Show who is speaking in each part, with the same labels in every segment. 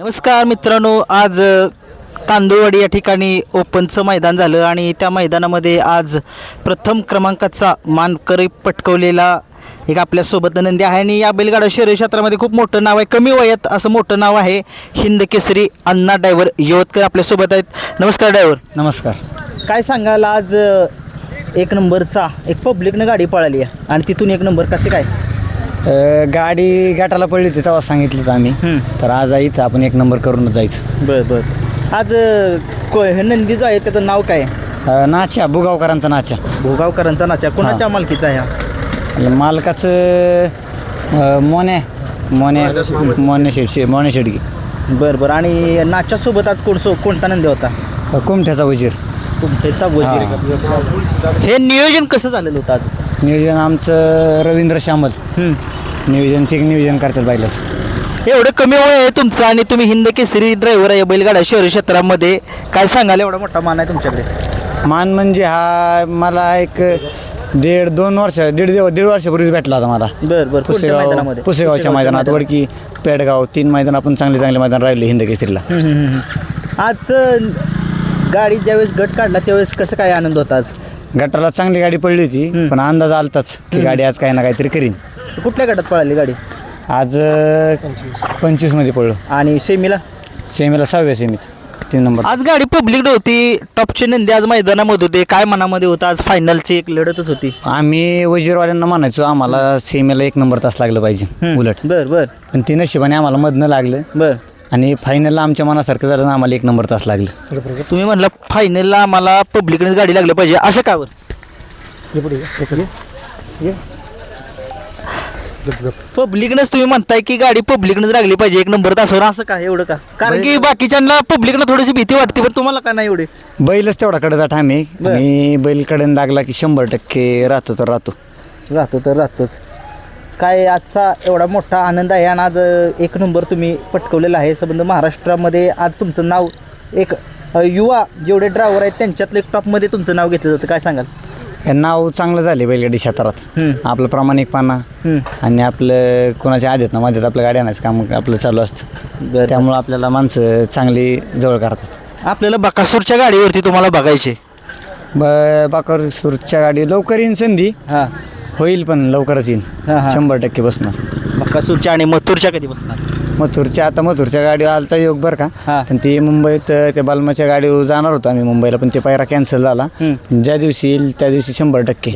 Speaker 1: नमस्कार मित्रांनो आज तांदूळवाडी या ठिकाणी ओपनचं मैदान झालं आणि त्या मैदानामध्ये आज प्रथम क्रमांकाचा मानकरी पटकवलेला एक आपल्यासोबत नंदी आहे आणि या बैलगाडा शहरी क्षेत्रामध्ये खूप मोठं नाव आहे कमी वयात असं मोठं नाव आहे हिंद केसरी अण्णा ड्रायव्हर यवतकर आपल्यासोबत आहेत. नमस्कार ड्रायव्हर.
Speaker 2: नमस्कार.
Speaker 1: काय सांगाल आज एक नंबरचा एक पब्लिकनं गाडी पळाली आहे आणि तिथून एक नंबर कसे काय?
Speaker 2: अ, गाडी गाठाला पडली होती तेव्हा सांगितलं होतं आम्ही. तर आज इथं आपण एक नंबर करूनच जायचं.
Speaker 1: बरं बरं. आज अ, को हे नंदी जो आहे त्याचं नाव काय?
Speaker 2: अ, नाच्या बुगावकरांचा नाच्या
Speaker 1: भोगावकरांचा नाचा. कोणाच्या मालकीचा आहे हा?
Speaker 2: आणि मालकाचं अ, मोने मोने मोने शेडशी मोने शेडगी.
Speaker 1: बरं बरं. आणि नाच्यासोबत आज कोण सो कोणता नंदी होता?
Speaker 2: कुमठ्याचा वजीर.
Speaker 1: तुमचा वजीर. हे नियोजन कसं झालेलं होतं आज?
Speaker 2: नियोजन आमचं रवींद्र श्यामल. नियोजन ठीक नियोजन करतात बायलाच
Speaker 1: एवढं कमी वय आहे तुमचं आणि तुम्ही हिंद केसरी ड्रायव्हर आहे बैलगाडा शहरी क्षेत्रामध्ये. काय सांगाल? एवढा मोठा मान आहे तुमच्याकडे.
Speaker 2: मान म्हणजे हा मला एक दीड दोन वर्ष दीड दीड वर्षापूर्वीच भेटला होता मला.
Speaker 1: बरं बरं.
Speaker 2: पुसेगाव पुसेगावच्या मैदानात वडकी पेडगाव तीन मैदान आपण चांगले चांगले मैदान राहिले हिंद केसरीला.
Speaker 1: आज गाडी ज्यावेळेस गट काढला त्यावेळेस कसं काय आनंद होता आज?
Speaker 2: गटाला चांगली गाडी पडली होती पण अंदाज आलताच की गाडी आज काही ना काहीतरी करीन.
Speaker 1: कुठल्या गटात पळाली गाडी?
Speaker 2: आज पंचवीसमध्ये पडलो
Speaker 1: आणि सेमीला?
Speaker 2: सेमीला सहाव्या सेमीत तीन नंबर.
Speaker 1: आज गाडी पब्लिक नव्हती टॉपचे नंदी आज मैदानामध्ये होते काय मनामध्ये होतं आज फायनलची एक लढतच होती.
Speaker 2: आम्ही वजीरवाल्यांना म्हणायचो आम्हाला सेमीला एक नंबर तास लागलं पाहिजे उलट.
Speaker 1: बर बर.
Speaker 2: पण ती नशिबाने आम्हाला मधनं लागलं.
Speaker 1: बर.
Speaker 2: आणि फायनलला आमच्या मनासारखं झालं ना आम्हाला एक नंबर तास लागलं.
Speaker 1: तुम्ही म्हणलं फायनलला आम्हाला पब्लिकनेच गाडी लागली पाहिजे असं का बरं? पब्लिकनंच तुम्ही म्हणताय की गाडी पब्लिकनंच लागली पाहिजे एक नंबर तासावर असं का एवढं का? कारण की बाकीच्यांना पब्लिकला थोडीशी भीती वाटते पण तुम्हाला का नाही एवढे.
Speaker 2: बैलच तेवढा कडचा ठाम आहे आणि बैल कडन लागला की शंभर टक्के राहतो तर राहतो.
Speaker 1: राहतो तर राहतोच. काय आजचा एवढा मोठा आनंद आहे आणि आज एक नंबर तुम्ही पटकवलेला आहे. संबंध महाराष्ट्रामध्ये आज तुमचं नाव एक युवा जेवढे ड्रायव्हर आहेत त्यांच्यातलं एक टॉपमध्ये तुमचं नाव घेतलं जातं. काय सांगाल?
Speaker 2: हे नाव चांगलं झाले बैलगाडी क्षेत्रात.
Speaker 1: हम्म.
Speaker 2: आपलं प्रामाणिकपणा
Speaker 1: हम्म.
Speaker 2: आणि आपलं कोणाच्या आधीत ना मध्ये आपलं गाडी आणायचं काम आपलं चालू असतं.
Speaker 1: बरं.
Speaker 2: त्यामुळं आपल्याला माणसं चांगली जवळ करतात
Speaker 1: आपल्याला बकासूरच्या गाडीवरती तुम्हाला बघायचे.
Speaker 2: ब बाकर सुरच्या गाडी लवकर येईन संधी.
Speaker 1: हां.
Speaker 2: होईल पण लवकरच
Speaker 1: हा, हा.
Speaker 2: शंभर टक्के बसणार.
Speaker 1: बकासूरच्या आणि मथुरच्या कधी बसणार?
Speaker 2: मथुरच्या आता मथुरच्या गाडीवर आलता योग बरं
Speaker 1: हा.
Speaker 2: का पण ती मुंबईत अं, त्या बालमाच्या गाडीवर जाणार होतो आम्ही मुंबईला पण ते पायरा कॅन्सल झाला. ज्या दिवशी येईल त्या दिवशी शंभर टक्के.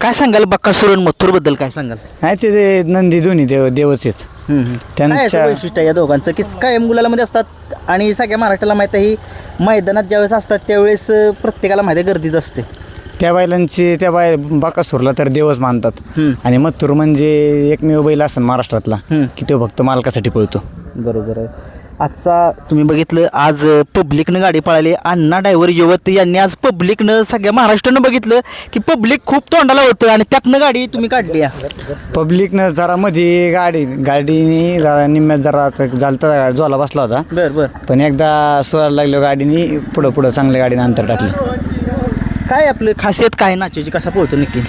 Speaker 1: काय सांगाल बकासूर आणि मथुरबद्दल काय सांगाल?
Speaker 2: नाही ते ते नंदी दोन्ही देव देवच आहेत.
Speaker 1: काय
Speaker 2: त्यांच्या
Speaker 1: वैशिष्ट्य आहे या दोघांचं? की काय मुलामध्ये असतात आणि सगळ्या महाराष्ट्राला माहिती आहे ही मैदानात ज्यावेळेस असतात त्यावेळेस अं, प्रत्येकाला माहिती आहे गर्दीच असते.
Speaker 2: त्या बैलांची त्या बाय बाकासूरला तर देवच मानतात. आणि मथुर म्हणजे एकमेव बैल असेल महाराष्ट्रातला. की तो फक्त मालकासाठी पळतो.
Speaker 1: बरोबर आहे. आजचा तुम्ही बघितलं आज पब्लिकनं गाडी पळाली. अण्णा ड्रायव्हर युवत यांनी आज पब्लिकनं सगळ्या महाराष्ट्रानं बघितलं की पब्लिक खूप तोंडाला होतं आणि त्यातनं गाडी तुम्ही काढली.
Speaker 2: पब्लिकनं जरा मध्ये गाडी गाडीने जरा निम्म्यात जरा झालता ज्वाला बसला होता.
Speaker 1: बर बर.
Speaker 2: पण एकदा सोडायला लागलो गाडीने पुढं पुढं चांगल्या गाडीने अंतर टाकलं.
Speaker 1: काय आपलं खासियत काय नाचायची कसा पोहतो नक्की?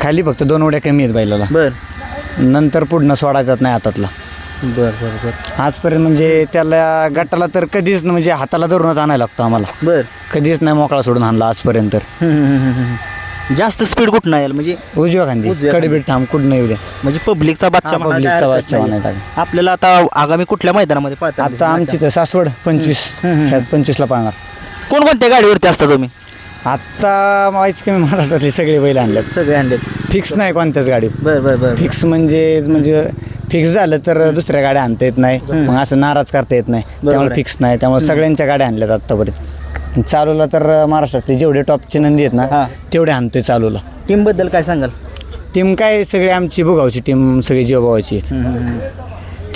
Speaker 2: खाली फक्त दोन उड्या कमी आहेत बैलाला.
Speaker 1: बर.
Speaker 2: नंतर पुढनं सोडायचाच नाही हातातला.
Speaker 1: बर बर बर.
Speaker 2: आजपर्यंत म्हणजे त्याला गटाला तर कधीच न- म्हणजे हाताला धरूनच आणायला लागतो आम्हाला.
Speaker 1: बर.
Speaker 2: कधीच नाही मोकळा सोडून आणला आजपर्यंत तर.
Speaker 1: हम्म, हम्म, हम्म, हम्म. जास्त स्पीड कुठं नाही म्हणजे
Speaker 2: उजव्या खांदी
Speaker 1: उजव्या
Speaker 2: कडबीट ठाम कुठं नाही उद्या
Speaker 1: म्हणजे पब्लिकचा बादशाह
Speaker 2: हा,
Speaker 1: म्हणायला
Speaker 2: पब्लिकचा
Speaker 1: काय हरकत
Speaker 2: बादशाह
Speaker 1: नाहीये.
Speaker 2: म्हणायला
Speaker 1: आपल्याला आता आगामी कुठल्या मैदानामध्ये पळता
Speaker 2: आता आमची तर सासवड पंचवीस. ह्यात पंचवीसला पाळणार.
Speaker 1: कोणकोणत्या गाडीवरती असता तुम्ही?
Speaker 2: आत्ता माहीच कमी महाराष्ट्रातले सगळे बैल आणल्यात.
Speaker 1: सगळे आणले
Speaker 2: फिक्स नाही कोणत्याच गाडी
Speaker 1: बर बर बर.
Speaker 2: फिक्स म्हणजे म्हणजे फिक्स झालं तर दुसऱ्या गाड्या आणता येत नाही. मग असं नाराज करता येत नाही. त्यामुळे. फिक्स नाही. त्यामुळे सगळ्यांच्या गाड्या आणल्यात आत्तापर्यंत. आणि चालूला तर महाराष्ट्रातले जेवढे टॉपचे नंदी आहेत
Speaker 1: हा.
Speaker 2: ना तेवढे आणतोय चालूला.
Speaker 1: टीमबद्दल काय सांगाल?
Speaker 2: टीम काय सगळी आमची भुगावची टीम सगळी जीवभावाची आहेत.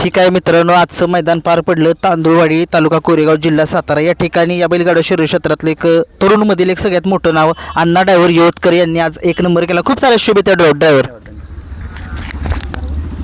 Speaker 1: ठीक आहे मित्रांनो आजचं मैदान पार पडलं. तांदूळवाडी तालुका कोरेगाव जिल्हा सातारा या ठिकाणी या बैलगाडा शरीर क्षेत्रातलं एक तरुणमधील एक सगळ्यात मोठं नाव अण्णा ड्रायव्हर यवतकर यांनी आज एक नंबर केला. खूप साऱ्या शुभेच्छा ड्रायव्हर.